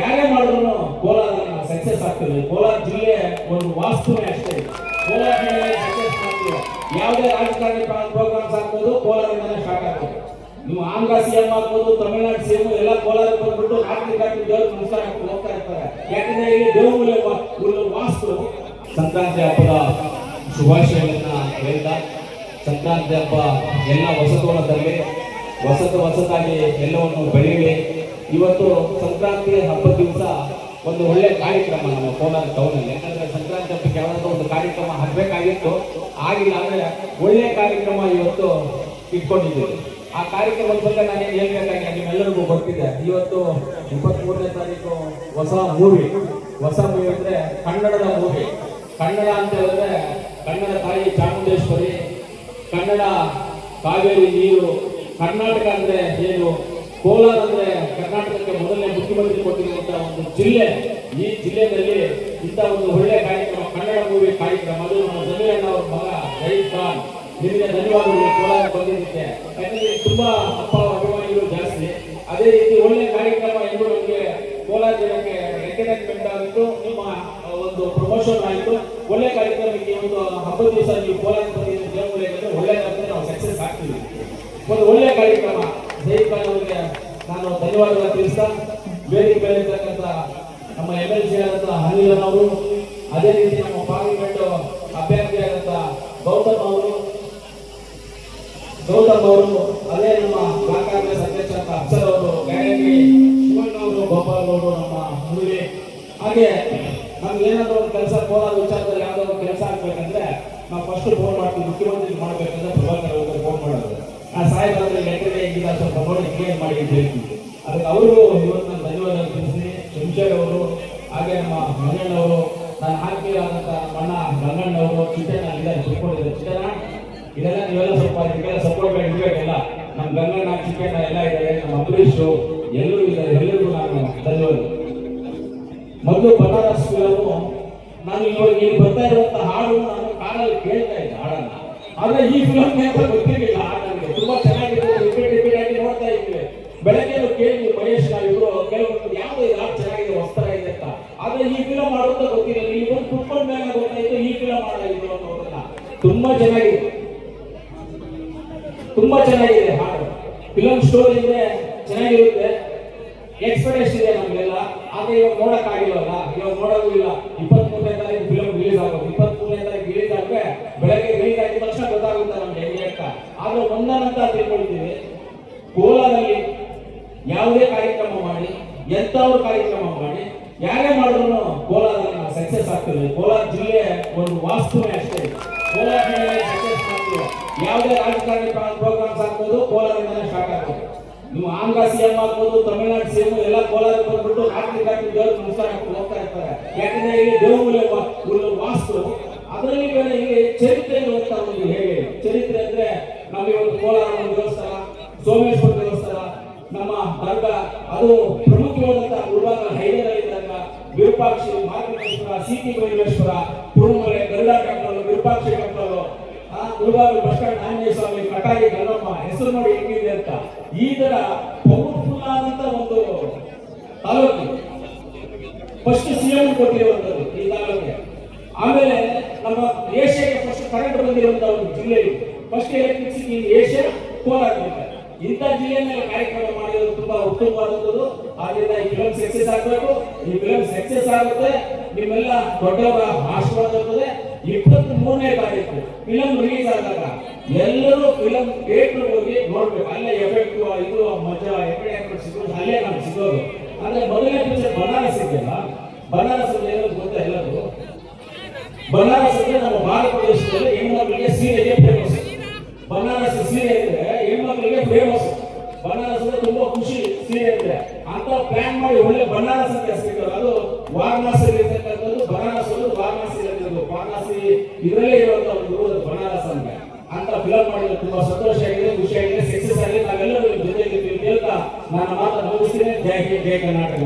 ಯಾರೇ ಮಾಡಿದ್ರು ಕೋಲಾರ ಸಕ್ಸಸ್ ಆಗ್ತದೆ. ಕೋಲಾರ ಜಿಲ್ಲೆ ಒಂದು ವಾಸ್ತುವೆ ಅಷ್ಟೇ. ಕೋಲಾರ ಜಿಲ್ಲೆ ಸಕ್ಸಸ್ ಮಾಡ್ತೀವಿ ಯಾವುದೇ ರಾಜಕಾರಣಿ ಪ್ರೋಗ್ರಾಮ್ಸ್ ಆಗ್ಬೋದು ಕೋಲಾರದಿಂದ ಸ್ಟಾರ್ಟ್ ಆಗ್ತದೆ. ನೀವು ಆಂಧ್ರ ಸಿಎಂ ಆಗ್ಬೋದು, ತಮಿಳುನಾಡು ಸಿಎಂ ಎಲ್ಲ ಕೋಲಾರ ಬಂದ್ಬಿಟ್ಟು ರಾತ್ರಿ ರಾತ್ರಿ ದೇವ್ರ ನಮಸ್ಕಾರ ಹೋಗ್ತಾ ಇರ್ತಾರೆ. ಯಾಕಂದ್ರೆ ಇಲ್ಲಿ ದೇವಮೂಲೆ ವಾಸ್ತು. ಸಂಕ್ರಾಂತಿ ಹಬ್ಬದ ಶುಭಾಶಯಗಳನ್ನ ಹೇಳ್ತಾ, ಸಂಕ್ರಾಂತಿ ಹಬ್ಬ ಎಲ್ಲ ಹೊಸತೋಣ ತರಲಿ ಹೊಸತು ವಸತಾಗಿ ಎಲ್ಲವನ್ನು ಬೆಳೀಲಿ ಇವತ್ತು ಸಂಕ್ರಾಂತಿ ಹಬ್ಬದ ದಿವಸ ಒಂದು ಒಳ್ಳೆ ಕಾರ್ಯಕ್ರಮ ನಮ್ಮ ಕೋಲಾರ ಟೌನಲ್ಲಿ ಯಾಕಂದ್ರೆ ಸಂಕ್ರಾಂತಿ ಹಬ್ಬಕ್ಕೆ ಯಾವ್ದಾದ್ರು ಒಂದು ಕಾರ್ಯಕ್ರಮ ಹಾಕಬೇಕಾಗಿತ್ತು. ಆಗಿಲ್ಲ ಅಂದ್ರೆ ಒಳ್ಳೆ ಕಾರ್ಯಕ್ರಮ ಇವತ್ತು ಇಟ್ಕೊಂಡಿದ್ದೀವಿ. ಆ ಕಾರ್ಯಕ್ರಮದ ಬಗ್ಗೆ ನಾನು ಏನು ಹೇಳ್ಬೇಕಾಗಿ ನಿಮ್ಮೆಲ್ಲರಿಗೂ ಗೊತ್ತಿದೆ. ಇವತ್ತು ಇಪ್ಪತ್ಮೂರನೇ ತಾರೀಕು ಹೊಸ ಮೂವಿ ಹೊಸ ಮೂವಿ ಅಂದ್ರೆ ಕನ್ನಡದ ಮೂವಿ ಕನ್ನಡ ಅಂತ ಹೇಳಿದ್ರೆ ಕನ್ನಡ ತಾಯಿ ಚಾಮುಂಡೇಶ್ವರಿ, ಕನ್ನಡ ಕಾವೇರಿ ನೀರು, ಕರ್ನಾಟಕ ಅಂದ್ರೆ ಏನು? ಕೋಲಾರ ಅಂದ್ರೆ ಕರ್ನಾಟಕಕ್ಕೆ ಮೊದಲನೇ ಮುಖ್ಯಮಂತ್ರಿ ಕೊಟ್ಟಿರುವಂತಹ ಒಂದು ಜಿಲ್ಲೆ, ಈ ಜಿಲ್ಲೆಯಲ್ಲಿ ಇಂಥ ಒಂದು ಒಳ್ಳೆ ಕಾರ್ಯಕ್ರಮ, ಕನ್ನಡ ಮೂವಿ ಕಾರ್ಯಕ್ರಮ, ಅದು ನಮ್ಮ ಜಮೀನ ಅವರ ಮಗ ಜೈದ್ ಖಾನ್ ನಿಮಗೆ ಧನ್ಯವಾದಗಳು ಕೋಲಾರ ಬಂದಿದ್ದಕ್ಕೆ. ಯಾಕಂದ್ರೆ ತುಂಬಾ ಅಪ್ಪ ಅಭಿಮಾನಿಗಳು ಜಾಸ್ತಿ. ಅದೇ ರೀತಿ ಒಳ್ಳೆ ಕಾರ್ಯಕ್ರಮ ಎಂದು ನಮಗೆ ಕೋಲಾರ ಜಿಲ್ಲೆಗೆ ಎಂಟರ್ಟೈನ್ಮೆಂಟ್ ಆಗಿತ್ತು ನಿಮ್ಮ ಒಂದು ಪ್ರಮೋಷನ್ ಆಯಿತು ಒಳ್ಳೆ ಕಾರ್ಯಕ್ರಮಕ್ಕೆ ಒಂದು ಹಬ್ಬದ ದಿವಸ ನೀವು ಕೋಲಾರ ಬಂದಿದ್ದು ಒಳ್ಳೆ ಕಾರ್ಯಕ್ರಮ ನಾವು ಸಕ್ಸಸ್ ಆಗ್ತೀವಿ. ಒಂದು ಒಳ್ಳೆ ಕಾರ್ಯಕ್ರಮ ಜೈಪಾಲ್ ಅವರಿಗೆ ನಾನು ಧನ್ಯವಾದಗಳು ತಿಳಿಸ್ತಾ ವೇದಿಕೆ ಮೇಲೆ ನಮ್ಮ ಎಂ ಎಲ್ ಸಿ ಆದಂತಹ ಹನಿಲನ್ ಅವರು ಅದೇ ರೀತಿ ನಮ್ಮ ಪಾರ್ಲಿಮೆಂಟ್ ಅಭ್ಯರ್ಥಿ ಆದಂತಹ ಗೌತಮ್ ಅವರು ಗೌತಮ್ ಅವರು ಅದೇ ನಮ್ಮ ಬ್ಲಾಕ್ ಕಾಂಗ್ರೆಸ್ ಅಧ್ಯಕ್ಷ ಅಂತ ಅಫ್ಸರ್ ಅವರು, ಗಾಯಕಿ ಶಿವಣ್ಣ ಅವರು, ಗೋಪಾಲ್ ಅವರು ನಮ್ಮ ಹುಡುಗಿ. ಹಾಗೆ ನಮ್ಗೆ ಏನಾದ್ರು ಒಂದು ಕೆಲಸ ಕೋಲಾರ ವಿಚಾರದಲ್ಲಿ ಯಾವ್ದಾದ್ರು ಕೆಲಸ ಆಗ್ಬೇಕಂದ್ರೆ ನಾವು ಫಸ್ಟ್ ಫೋನ್ ಮಾಡ್ತೀವಿ ಮುಖ್ಯಮಂತ್ರಿ ಮಾಡ್ಬೇಕಂದ್ರೆ ಪ್ರಭಾಕರ್ ಫೋನ್ ಮಾಡೋದು. ಆ ಸಾಹೇಬ್ ಲೆಕ್ಕಗೆ ಈಗ ಸ್ವಲ್ಪ ನೋಡಿ ಕ್ಲಿಯರ್ ಮಾಡಿ ಅಂತ ಹೇಳ್ತೀವಿ. ಅದಕ್ಕೆ ಅವರು ಇವತ್ತು ನಾನು ಧನ್ಯವಾದ ತಿಳಿಸಿ ಶಂಶರ್ ಅವರು, ಹಾಗೆ ನಮ್ಮ ಮಂಗಣ್ಣ ಅವರು, ನಾನು ಹಾಕಿರೋದಂತ ಬಣ್ಣ ಗಂಗಣ್ಣವರು ಅವರು ಚಿಟ್ಟಣ್ಣ ಇದ್ದಾರೆ ಸುಟ್ಕೊಂಡಿದ್ದಾರೆ. ಚಿಟ್ಟಣ್ಣ ಇದೆಲ್ಲ ನೀವೆಲ್ಲ ಸ್ವಲ್ಪ ಇದಕ್ಕೆಲ್ಲ ಸಪೋರ್ಟ್ ಇರಬೇಕೆಲ್ಲ ನಮ್ಮ ಗಂಗಣ್ಣ, ಚಿಕ್ಕಣ್ಣ ಎಲ್ಲ ಇದ್ದಾರೆ. ನಮ್ಮ ಅಂಬರೀಶ್ ಎಲ್ಲರೂ ಇದ್ದಾರೆ. ಎಲ್ಲರಿಗೂ ನಾನು ಧನ್ಯವಾದ. ಮೊದಲು ಬನಾರಸ್ ಫಿಲಮು ನಾನು ಇವಾಗ ಇಲ್ಲಿ ಬರ್ತಾ ಇರುವಂತ ಹಾಡು ನಾನು ಕಾಡಲ್ಲಿ ಕೇಳ್ತಾ ಇದ್ದೆ ಹಾಡನ್ನ. ಆದ್ರೆ ಈ ಫಿಲಮ್ ಗೊತ್ತಿರಲಿಲ್ಲ ಹಾಡು ಕೇಳಿ ಮಹೇಶ್ ಇವರು ಕೇಳ್ಕೊಂಡು ಯಾವ ಇದು ಚೆನ್ನಾಗಿದೆ ಚೆನ್ನಾಗಿದೆ ಇದೆ ಅಂತ. ಆದ್ರೆ ಈ ಫಿಲಮ್ ಮಾಡುವಂತ ಗೊತ್ತಿರಲಿಲ್ಲ ಈ ಬಂದು ಕುತ್ಕೊಂಡ ಮೇಲೆ ಗೊತ್ತಾಯ್ತು, ಈ ಫಿಲಮ್ ಅಂತ ಅನ್ನೋದನ್ನ ತುಂಬಾ ಚೆನ್ನಾಗಿದೆ. ತುಂಬಾ ಚೆನ್ನಾಗಿದೆ ಹಾಡು. ಫಿಲಮ್ ಸ್ಟೋರಿ ಇದೆ ಚೆನ್ನಾಗಿರುತ್ತೆ. ಎಕ್ಸ್ಪೆಕ್ಟೇಷನ್ ಇದೆ ನಮಗೆಲ್ಲ. ಆದ್ರೆ ಇವಾಗ ನೋಡಕ್ ಆಗಿಲ್ವಲ್ಲ ಇವಾಗ ನೋಡೋದು ಇಲ್ಲ. ಇಪ್ಪತ್ತ್ ಮೂರನೇ ತಾರೀಕು ಫಿಲಮ್ ರಿಲೀಸ್ ಆಗೋದು. ಇಪ್ಪತ್ತ್ ಮೂರನೇ ತಾರೀಕು ರಿಲೀಸ್ ಆದ್ರೆ ಬೆಳಗ್ಗೆ ರಿಲೀಸ್ ಆಗಿದ ತಕ್ಷಣ ಗೊತ್ತಾಗುತ್ತೆ ನಮ್ಗೆ ಹೆಂಗೆ ಅಂತ ಆದ್ರೆ ಒಂದನ್ನಂತ ತಿಳ್ಕೊಂಡಿದ್ದೀವಿ ಕೋಲಾರಲ್ಲಿ ಯಾವುದೇ ಕಾರ್ಯಕ್ರಮ ಮಾಡಿ, ಎಂಥವ್ರು ಕಾರ್ಯಕ್ರಮ ಮಾಡಿ, ಯಾರೇ ಮಾಡಿದ್ರು ಕೋಲಾರ ಸಕ್ಸಸ್ ಆಗ್ತದೆ. ಕೋಲಾರ ಜಿಲ್ಲೆ ಒಂದು ವಾಸ್ತುನೇ ಅಷ್ಟೇ. ಕೋಲಾರ ಸಕ್ಸಸ್ ಮಾಡ್ತೀವಿ. ಯಾವುದೇ ರಾಜಕಾರಣಿ ಪ್ರೋಗ್ರಾಮ್ಸ್ ಆಗ್ಬೋದು ಕೋಲಾರದಿಂದಲೇ ಸ್ಟಾರ್ಟ್ ಆಗ್ತದೆ. ನೀವು ಆಂಧ್ರ ಸಿಎಂ ಆಗ್ಬೋದು, ತಮಿಳುನಾಡು ಸಿಎಂ ಎಲ್ಲ ಕೋಲಾರ ಬಂದ್ಬಿಟ್ಟು ರಾತ್ರಿ ರಾತ್ರಿ ದೇವ್ರ ನಮಸ್ಕಾರ ಹೋಗ್ತಾ ಇರ್ತಾರೆ. ಯಾಕಂದ್ರೆ ಇಲ್ಲಿ ಒಂದು ವಾಸ್ತು ಅದರಲ್ಲಿ ಬೇರೆ ಇಲ್ಲಿ ಚರಿತ್ರೆ ಓದ್ತಾ ಒಂದು ಹೇಗೆ ಚರಿತ್ರೆ ಅಂದ್ರೆ ನಮಗೆ ಒಂದು ಕೋಲಾರ ಒಂದು ದೇವಸ್ಥಾನ, ಸೋಮೇಶ್ವರ ದೇವಸ್ಥಾನ ನಮ್ಮ ದರ್ಗಾ ಅದು ಪ್ರಮುಖವಾದಂತಹ ಗುರುವಾರ ಹೈದರಾಗಿದ್ದಾಗ ಇದ್ದಾಗ ವಿರೂಪಾಕ್ಷಿ ಸಿ ಸಿಟಿ ಮಹೇಶ್ವರ ಕುರುಮಲೆ ಗರುಡಾ ಕಟ್ಟಲು ವಿರೂಪಾಕ್ಷಿ ಕಟ್ಟಲು ಆ ಗುರುವಾರ ಬಸ್ ಆಂಜನೇಯ ಸ್ವಾಮಿ ಕಟಾಗಿ ಗಲ್ಲಮ್ಮ ಹೆಸರು ನೋಡಿ ಹೆಂಗಿದೆ ಅಂತ. ಈ ತರ ಪವರ್ಫುಲ್ ಆದಂತ ಒಂದು ತಾಲೂಕು. ಫಸ್ಟ್ ಸಿಎಂ ಕೊಟ್ಟಿರುವಂತದ್ದು ಈ ತಾಲೂಕಿಗೆ. ಆಮೇಲೆ ನಮ್ಮ ಏಷ್ಯಾಗೆ ಫಸ್ಟ್ ಕರೆಂಟ್ ಬಂದಿರುವಂತಹ ಒಂದು ಜಿಲ್ಲೆ ಫಸ್ಟ್ ಎಲೆಕ್ಟ್ರಿಸಿಟಿ ಏಷ್ಯಾ ಕೋಲಾರ ಇಂಥ ಜಿಲ್ಲೆಯಲ್ಲಿ ಕಾರ್ಯಕ್ರಮ ಮಾಡಿರೋದು ತುಂಬಾ ಉತ್ತಮವಾದಂಥದ್ದು. ಆದ್ರಿಂದ ಈ ಫಿಲಂ ಸಕ್ಸಸ್ ಆಗಬೇಕು. ಈ ಫಿಲಂ ಸಕ್ಸಸ್ ಆಗುತ್ತೆ. ನಿಮ್ಮೆಲ್ಲ ದೊಡ್ಡವರ ಆಶೀರ್ವಾದ ಇರ್ತದೆ. ಇಪ್ಪತ್ತ್ ಮೂರನೇ ತಾರೀಕು ಫಿಲಂ ರಿಲೀಸ್ ಆದಾಗ ಎಲ್ಲರೂ ಫಿಲಂ ಥಿಯೇಟರ್ ಹೋಗಿ ನೋಡ್ಬೇಕು. ಅಲ್ಲೇ ಎಫೆಕ್ಟ್ ಇದು ಮಜಾ ಎಫೆಕ್ಟ್ ಸಿಗೋದು, ಅಲ್ಲೇ ನಮ್ಗೆ ಸಿಗೋದು. ಆದ್ರೆ ಮೊದಲನೇ ಪಿಕ್ಚರ್ ಬನಾರಸ್ ಇದೆಯಲ್ಲ? ಬನಾರಸ್ ಅಂದ್ರೆ ಗೊತ್ತ ಗೊತ್ತಾ ಎಲ್ಲರೂ ಬನಾರಸ್ ಅಂದ್ರೆ ನಮ್ಮ ಭಾರತ ದೇಶದಲ್ಲಿ ಹೆಣ್ಮಕ್ಳಿಗೆ ಸೀರೆಗೆ ಫೇಮಸ್ ಬನಾರಸ್ ಸೀರೆ ಅಂದ್ರೆ ಹೆಣ್ಮಕ್ಳಿಗೆ ಫೇಮಸ್ ಬನಾರಸ್ ತುಂಬಾ ಖುಷಿ ಸೀರೆ ಅಂತ ಪ್ಲಾನ್ ಮಾಡಿ ಒಳ್ಳೆ ಬನಾರಸ್ ಅಂತ ಹೆಸರಿಟ್ಟರು ಅದು ವಾರಣಾಸಿ ಇರತಕ್ಕಂಥದ್ದು ಬನಾರಸ್ ಅಂದ್ರೆ ವಾರಣಾಸಿ ಇರತಕ್ಕಂಥದ್ದು ವಾರಣಾಸಿ ಇದರಲ್ಲೇ ಇರುವಂತ ಒಂದು ಬನಾರಸ್ ಅಂತ. ಅಂತ ಫಿಲಮ್ ಮಾಡಿದ್ರೆ ತುಂಬಾ ಸಂತೋಷ ಆಗಿದೆ, ಖುಷಿ ಆಗಿದೆ ಸಕ್ಸಸ್ ಆಗಿದೆ. ನಾವೆಲ್ಲರೂ ಜೊತೆಗೆ ಇರ್ತೀವಿ ಅಂತ ನಾನು ಮಾತ್ರ ಮುಗಿಸ್ತೀನಿ ಜಯ ಜಯ ಕರ್ನಾಟಕ